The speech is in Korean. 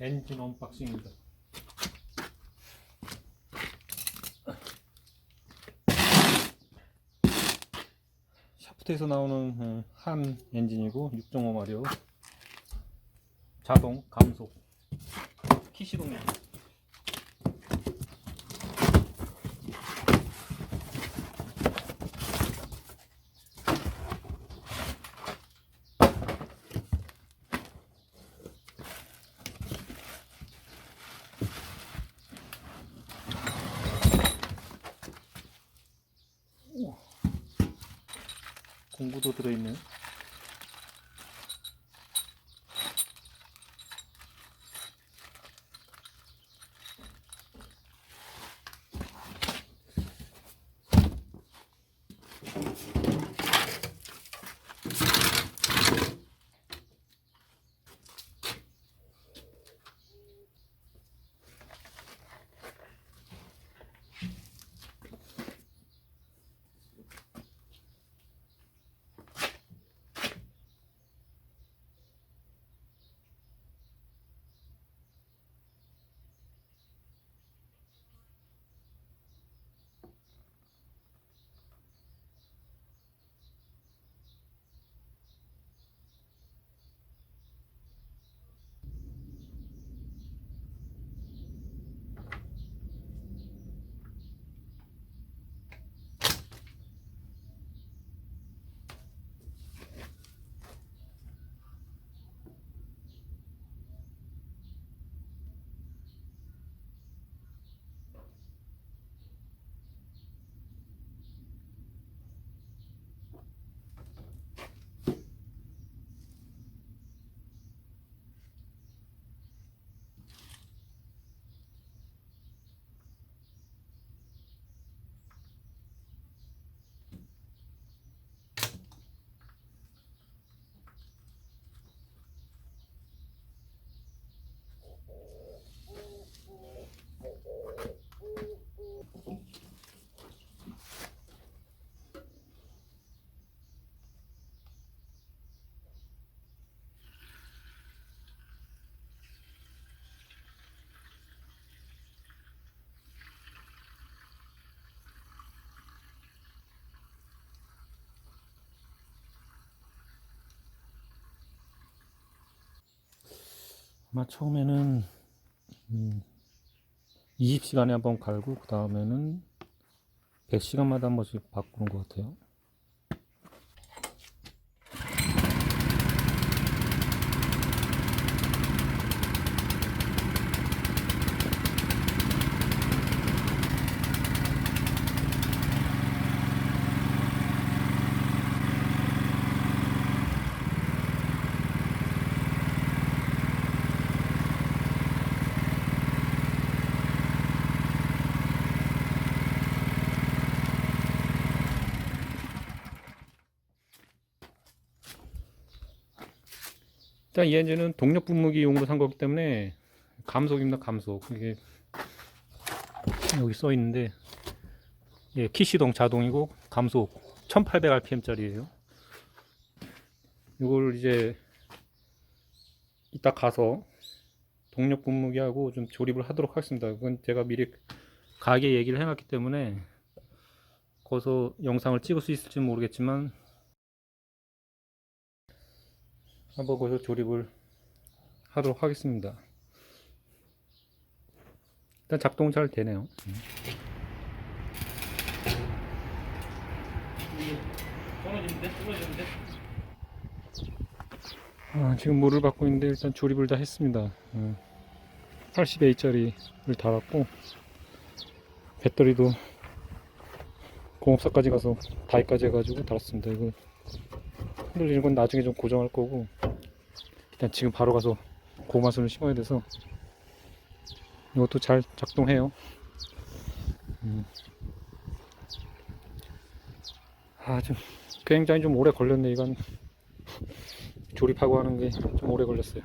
엔진 언박싱입니다. 샤프트에서 나오는 어, 한 엔진이고 6.5마력 자동 감속 키시동입니다. 공구도 들어있네요. 아마 처음에는 음, 20시간에 한 번 갈고 그 다음에는 100시간마다 한 번씩 바꾸는 것 같아요. 일단 이 엔진은 동력 분무기용으로 산 거기 때문에 감속입니다. 감속. 이게 여기 써 있는데 예, 키시동 자동이고 감속 1800rpm짜리예요. 이걸 이제 이따 가서 동력 분무기하고 좀 조립을 하도록 하겠습니다. 이건 제가 미리 가게 얘기를 해놨기 때문에 거기서 영상을 찍을 수 있을지는 모르겠지만 한번 거기서 조립을 하도록 하겠습니다. 일단 작동 잘 되네요. 떨어지는데? 아, 지금 물을 받고 있는데 일단 조립을 다 했습니다. 80A짜리를 달았고 배터리도 공업사까지 가서 다이까지 해가지고 달았습니다. 이거 흔들리는 건 나중에 좀 고정할 거고 일단 지금 바로 가서 고마순을 심어야 돼서 이것도 잘 작동해요. 음. 아, 좀 굉장히 좀 오래 걸렸네 이건 조립하고 하는 게 좀 오래 걸렸어요.